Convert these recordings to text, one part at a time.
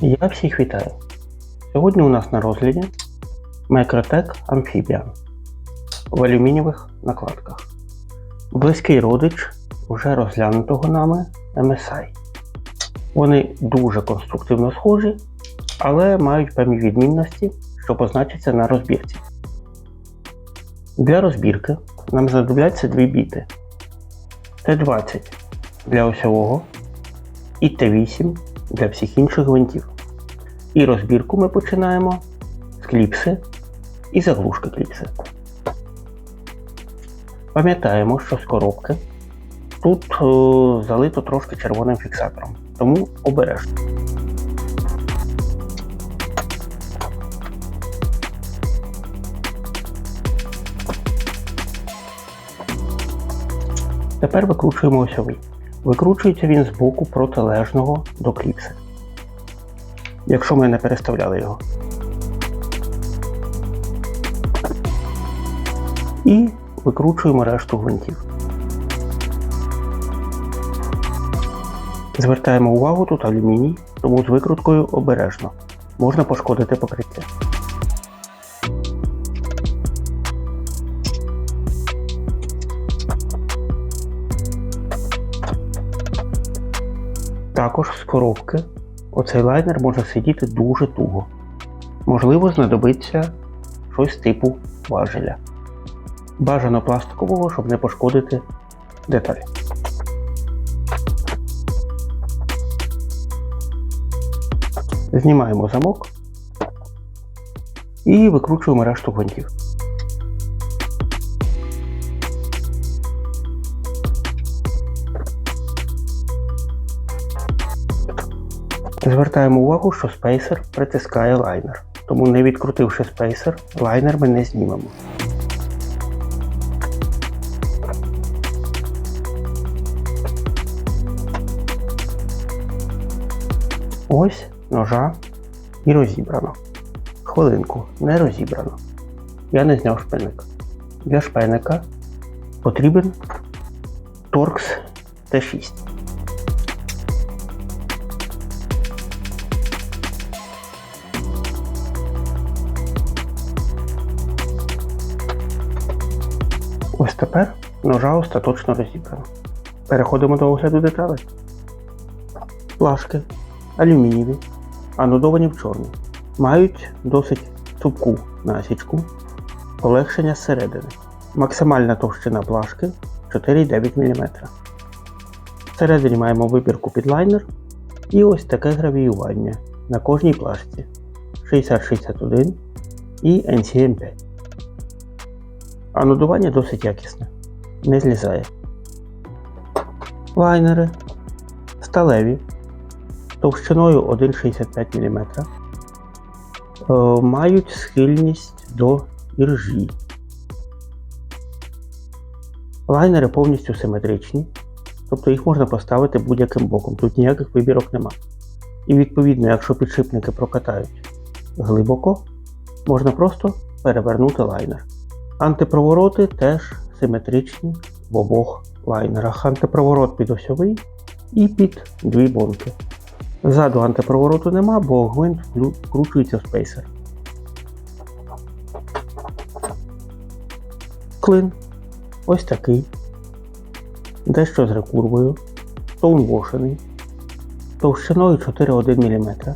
Я всіх вітаю. Сьогодні у нас на розгляді Microtech Amphibian в алюмінієвих накладках. Близький родич вже розглянутого нами MSI. Вони дуже конструктивно схожі, але мають певні відмінності, що позначаться на розбірці. Для розбірки нам знадобляться дві біти Т20 для осьового і Т8 для всіх інших гвинтів. І розбірку ми починаємо з кліпси і заглушки кліпси. Пам'ятаємо, що з коробки тут е, залито трошки червоним фіксатором, тому обережно. Тепер викручуємо осьовий. Викручується він з боку протилежного до кліпси. Якщо ми не переставляли його. І викручуємо решту гвинтів. Звертаємо увагу тут алюміній, тому з викруткою обережно. Можна пошкодити покриття. Також з коробки оцей лайнер може сидіти дуже туго. Можливо, знадобиться щось типу важеля. Бажано пластикового, щоб не пошкодити деталь. Знімаємо замок і викручуємо решту гвинтів. Звертаємо увагу, що спейсер притискає лайнер, тому не відкрутивши спейсер, лайнер ми не знімемо. Ось ножа і розібрано. Хвилинку, не розібрано. Я не зняв шпильник. Для шпильника потрібен Torx T6. Тепер ножа остаточно розібрана. Переходимо до огляду деталей. Плашки алюмінієві, анодовані в чорний. Мають досить цупку насічку, полегшення зсередини. Максимальна товщина плашки 4,9 мм. Всередині маємо вибірку під лайнер і ось таке гравіювання на кожній плашці 6061 і NCM5. Анодування досить якісне, не злізає. Лайнери сталеві товщиною 1,65 мм е, мають схильність до іржі. Лайнери повністю симетричні, тобто їх можна поставити будь-яким боком, тут ніяких вибірок нема. І відповідно, якщо підшипники прокатають глибоко, можна просто перевернути лайнер. Антипровороти теж симетричні в обох лайнерах. Антипроворот під осьовий і під дві бонки. Ззаду антипровороту нема, бо гвинт вкручується в спейсер. Клин ось такий. Дещо з рекурвою, стоунвошений, товщиною 4,1 мм.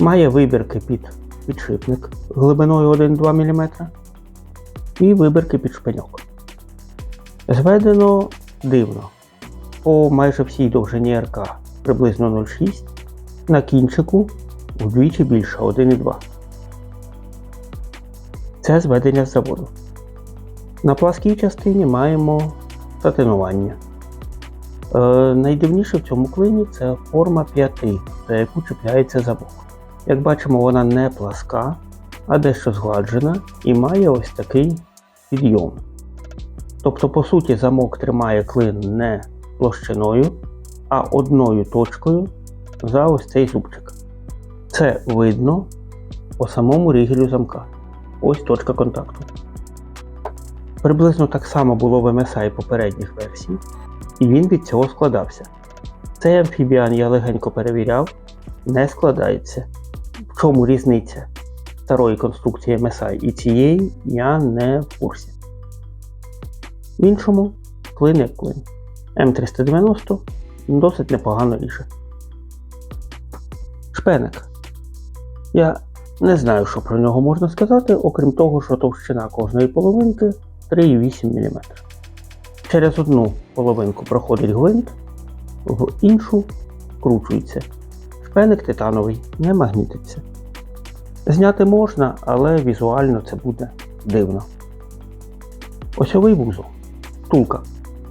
Має вибірки під підшипник глибиною 1,2 мм і вибірки під шпиньок. Зведено дивно. По майже всій довжині РК приблизно 0,6, на кінчику вдвічі більше 1,2. Це зведення з заводу. На пласкій частині маємо сатинування. Е, найдивніше в цьому клині це форма п'яти, за яку чіпляється замок. Як бачимо, вона не пласка, а дещо згладжена і має ось такий підйом. Тобто, по суті, замок тримає клин не площиною, а одною точкою за ось цей зубчик. Це видно по самому рігелю замка. Ось точка контакту. Приблизно так само було в MSI попередніх версій, і він від цього складався. Цей амфібіан я легенько перевіряв, не складається. В чому різниця старої конструкції MSI і цієї, я не в курсі. В іншому клин як клин. М390 досить непогано ріже. Шпеник. Я не знаю, що про нього можна сказати, окрім того, що товщина кожної половинки 3,8 мм. Через одну половинку проходить гвинт, в іншу вкручується. Шпеник титановий, не магнітиться. Зняти можна, але візуально це буде дивно. Осьовий вузол. Втулка.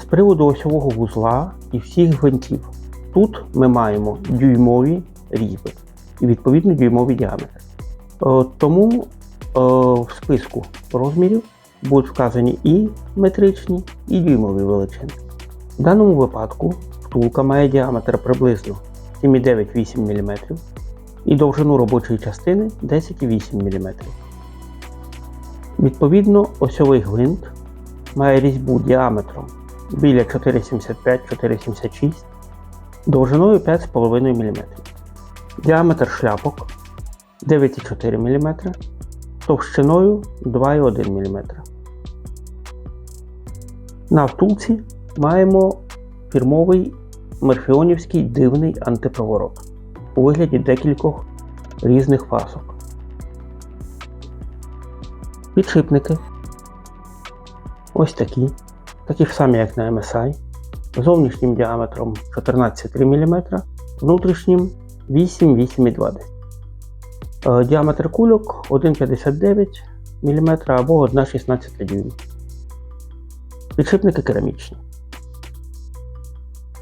З приводу осьового вузла і всіх гвинтів. Тут ми маємо дюймові різьби і відповідно дюймовий діаметр. Е, Тому е, в списку розмірів будуть вказані і метричні, і дюймові величини. В даному випадку втулка має діаметр приблизно 7,9-8 мм і довжину робочої частини 10,8 мм. Відповідно, осьовий гвинт має різьбу діаметром біля 4,75-4,76, довжиною 5,5 мм. Діаметр шляпок 9,4 мм, товщиною 2,1 мм. На втулці маємо фірмовий мерфіонівський дивний антипроворот у вигляді декількох різних фасок. Підшипники ось такі, такі ж самі, як на MSI, зовнішнім діаметром 14,3 мм, внутрішнім 8-8,2. Е, Діаметр кульок 1,59 мм або 1,16 дюйм. Підшипники керамічні.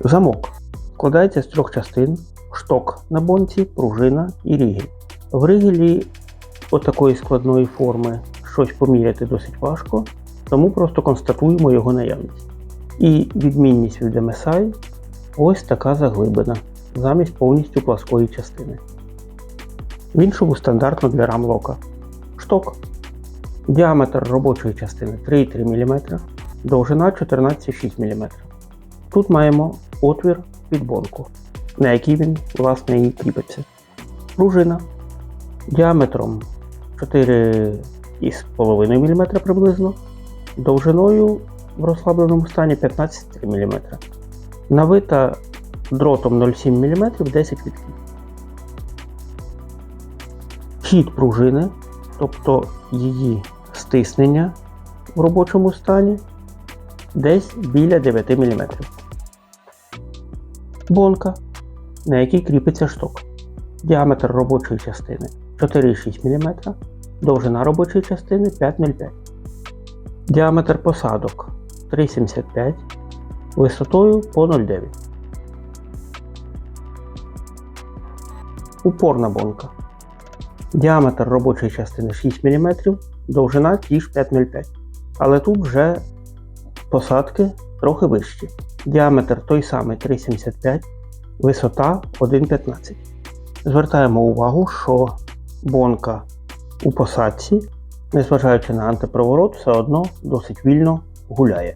Замок складається з трьох частин: шток на бонці, пружина і рігель. В ригелі отакої складної форми щось поміряти досить важко, тому просто констатуємо його наявність. І відмінність від MSI ось така заглибина замість повністю пласкої частини. В іншому стандартно для рамлока. Шток. Діаметр робочої частини 3,3 мм, довжина 14,6 мм. Тут маємо отвір під бонку, на який він власне і кріпиться. Пружина діаметром 4,5 мм приблизно, довжиною в розслабленому стані 15,3 мм. Навита дротом 0,7 мм 10 вітків. Хід пружини, тобто її стиснення в робочому стані десь біля 9 мм. Бонка, на якій кріпиться шток. Діаметр робочої частини 4,6 мм, довжина робочої частини 5,05 Діаметр посадок 3,75 висотою по 0,9 Упорна бонка. Діаметр робочої частини 6 мм, довжина ті ж 5,05 Але тут вже посадки трохи вищі. Діаметр той самий 3,75, висота 1,15. Звертаємо увагу, що бонка у посадці, незважаючи на антипроворот, все одно досить вільно гуляє.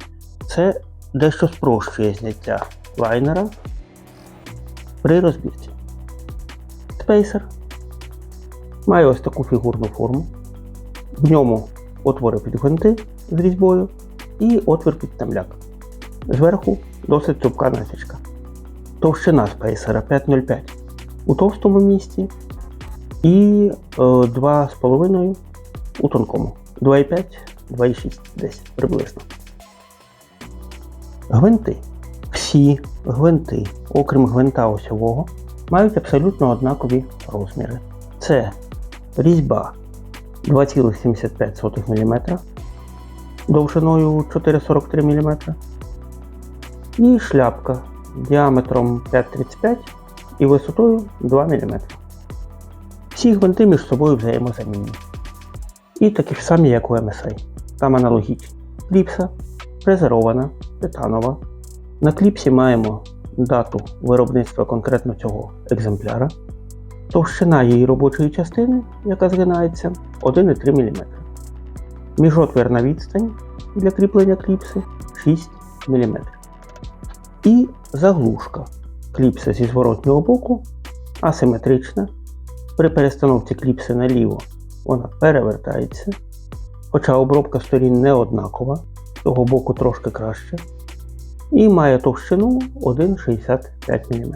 Це дещо спрощує зняття лайнера при розбірці. Спейсер має ось таку фігурну форму. В ньому отвори під гвинти з різьбою і отвір під темляк. Зверху досить цупка насічка. Товщина спейсера 5,05 у товстому місці і е, 2,5 у тонкому. 2,5, 2,6 десь приблизно. Гвинти. Всі гвинти, окрім гвинта осьового, мають абсолютно однакові розміри. Це різьба 2,75 мм довжиною 4,43 мм і шляпка діаметром 5,35 і висотою 2 мм. Всі гвинти між собою взаємозамінні. І такі ж самі, як у MSI. Там аналогічні. Кліпса презерована, титанова. На кліпсі маємо дату виробництва конкретно цього екземпляра. Товщина її робочої частини, яка згинається, 1,3 мм. Міжотвірна відстань для кріплення кліпси 6 мм. І заглушка кліпси зі зворотнього боку асиметрична. При перестановці кліпси наліво вона перевертається. Хоча обробка сторін не однакова, з цього боку трошки краще. І має товщину 1,65 мм.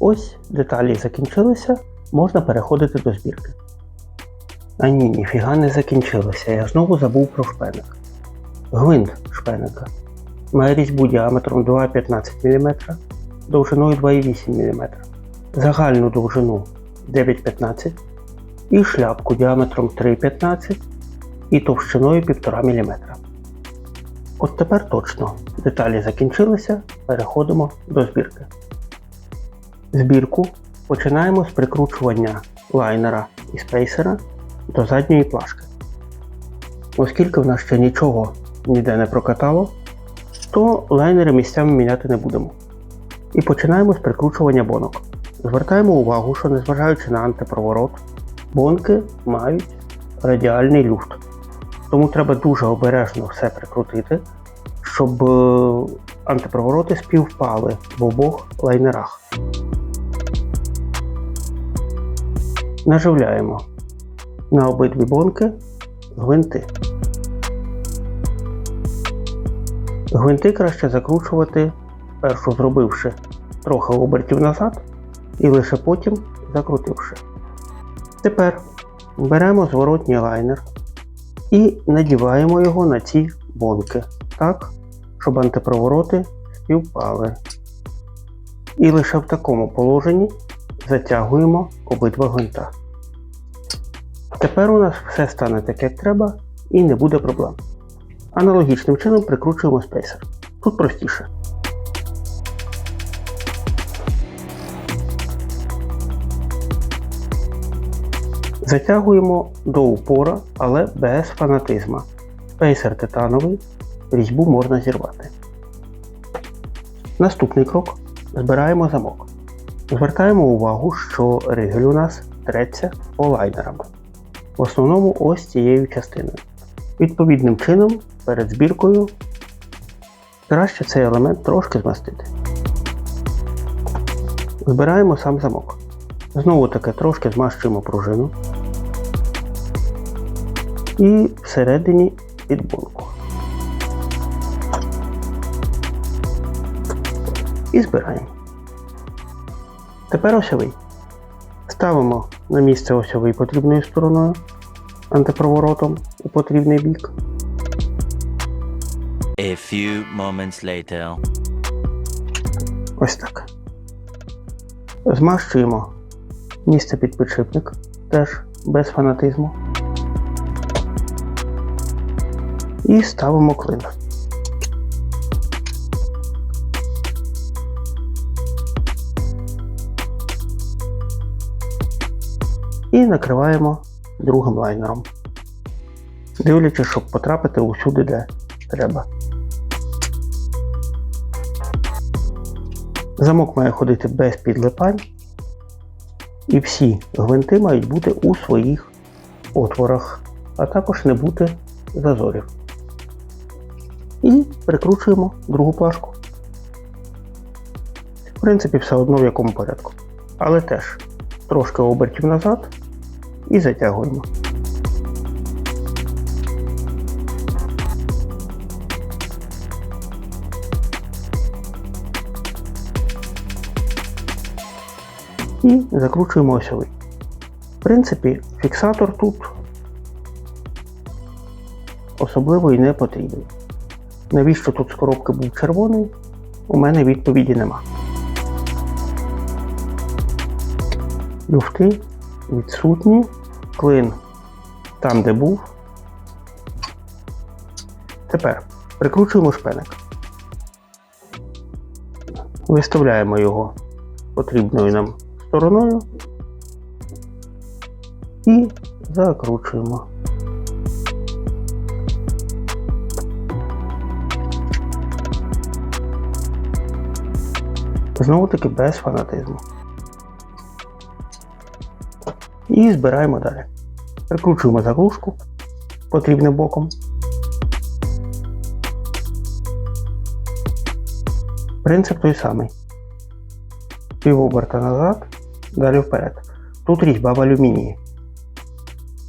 Ось деталі закінчилися, можна переходити до збірки. А ні, ніфіга не закінчилося, я знову забув про шпеник. Гвинт шпеника має різьбу діаметром 2,15 мм, довжиною 2,8 мм, загальну довжину 9,15 і шляпку діаметром 3,15 і товщиною 1,5 мм. От тепер точно деталі закінчилися, переходимо до збірки. Збірку починаємо з прикручування лайнера і спейсера до задньої плашки. Оскільки в нас ще нічого ніде не прокатало, то лайнери місцями міняти не будемо. І починаємо з прикручування бонок. Звертаємо увагу, що незважаючи на антипроворот, бонки мають радіальний люфт. Тому треба дуже обережно все прикрутити, щоб е, антипровороти співпали в обох лайнерах. Наживляємо на обидві бонки гвинти. Гвинти краще закручувати, спершу зробивши трохи обертів назад і лише потім закрутивши. Тепер беремо зворотній лайнер і надіваємо його на ці бонки, так, щоб антипровороти співпали. І лише в такому положенні затягуємо обидва гвинта. Тепер у нас все стане так, як треба, і не буде проблем. Аналогічним чином прикручуємо спейсер. Тут простіше. Затягуємо до упора, але без фанатизма. Спейсер титановий, різьбу можна зірвати. Наступний крок збираємо замок. Звертаємо увагу, що ригель у нас треться по лайнерам. В основному ось цією частиною. Відповідним чином перед збіркою краще цей елемент трошки змастити. Збираємо сам замок. Знову таки трошки змащуємо пружину і всередині підбунку. І збираємо. Тепер осьовий. Ставимо на місце осьовий потрібною стороною антипроворотом у потрібний бік. A few moments later. Ось так. Змащуємо місце під підшипник, теж без фанатизму. І ставимо клин. І накриваємо другим лайнером. Дивлячись, щоб потрапити усюди, де треба. Замок має ходити без підлипань, і всі гвинти мають бути у своїх отворах, а також не бути зазорів. І прикручуємо другу плашку. В принципі, все одно в якому порядку. Але теж трошки обертів назад і затягуємо. І закручуємо осьовий. В принципі, фіксатор тут особливо і не потрібен. Навіщо тут з коробки був червоний? У мене відповіді нема. Люфти відсутні, клин там, де був. Тепер прикручуємо шпеник. Виставляємо його потрібною нам стороною і закручуємо. Знову таки без фанатизму. І збираємо далі. Прикручуємо заглушку потрібним боком. Принцип той самий. півоберта назад, далі вперед. Тут різьба в алюмінії.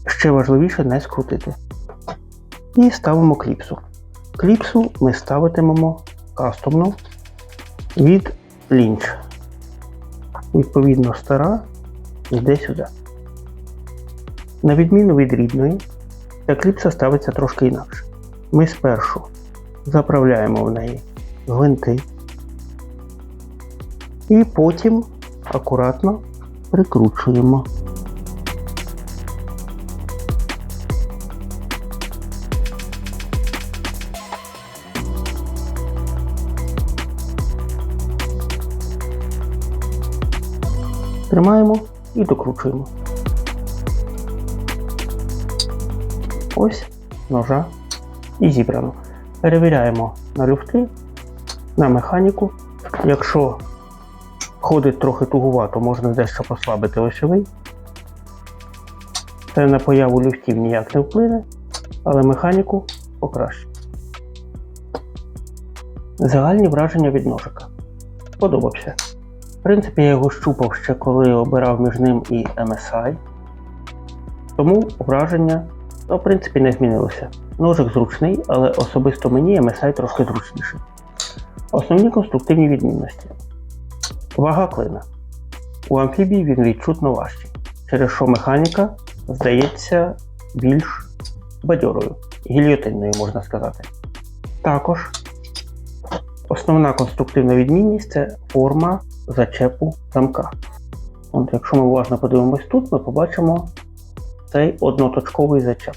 Ще важливіше не скрутити. І ставимо кліпсу. Кліпсу ми ставитимемо кастомно від Lynch. Відповідно, стара йде сюди. На відміну від рідної, ця кліпса ставиться трошки інакше. Ми спершу заправляємо в неї гвинти і потім акуратно прикручуємо. Тримаємо і докручуємо. Ось ножа і зібрано. Перевіряємо на люфти, на механіку. Якщо ходить трохи тугувато, можна дещо послабити осьовий. Це на появу люфтів ніяк не вплине, але механіку покращить. Загальні враження від ножика. Сподобався. В принципі, я його щупав ще коли обирав між ним і MSI. Тому враження, ну, в принципі, не змінилося. Ножик зручний, але особисто мені MSI трошки зручніший. Основні конструктивні відмінності. Вага клина. У амфібії він відчутно важчий, через що механіка здається більш бадьорою, гільйотинною, можна сказати. Також основна конструктивна відмінність це форма зачепу замка. От, якщо ми уважно подивимось тут, ми побачимо цей одноточковий зачеп.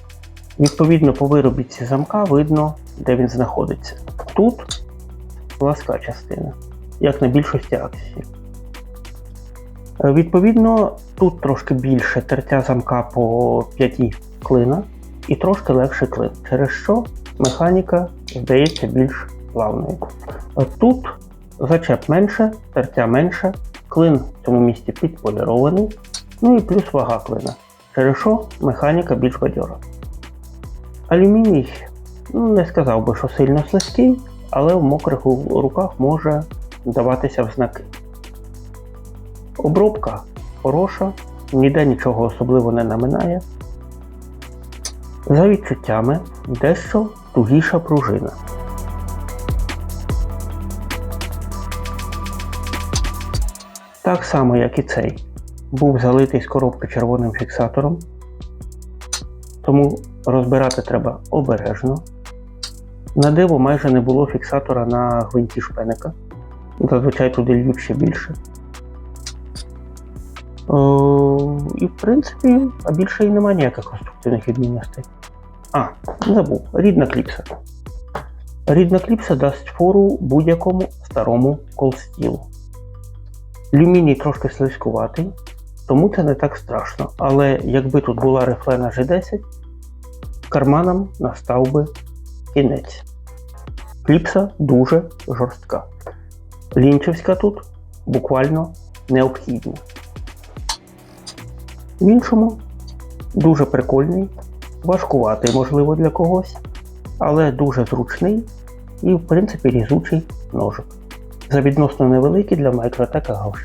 Відповідно, по виробітці замка видно, де він знаходиться. Тут пласка частина, як на більшості акцій. Е, Відповідно, тут трошки більше тертя замка по п'яті клина і трошки легший клин, через що механіка здається більш плавною. Е, Тут зачеп менше, тертя менше, клин в цьому місці підполірований, ну і плюс вага клина, через що механіка більш бадьора. Алюміній, ну, не сказав би, що сильно слизький, але в мокрих руках може даватися в знаки. Обробка хороша, ніде нічого особливо не наминає. За відчуттями дещо тугіша пружина. Так само, як і цей, був залитий з коробки червоним фіксатором, тому розбирати треба обережно. На диво майже не було фіксатора на гвинті шпеника. Зазвичай туди ще більше. О, і в принципі, а більше і немає ніяких конструктивних відмінностей. А, забув, рідна кліпса. Рідна кліпса дасть фору будь-якому старому колстілу. Люміній трошки слизькуватий, тому це не так страшно. Але якби тут була рифлена G10, карманам настав би кінець. Кліпса дуже жорстка. Лінчевська тут буквально необхідна. В іншому дуже прикольний, важкуватий, можливо, для когось, але дуже зручний і, в принципі, різучий ножик. За відносно невеликий для мікротека гроші.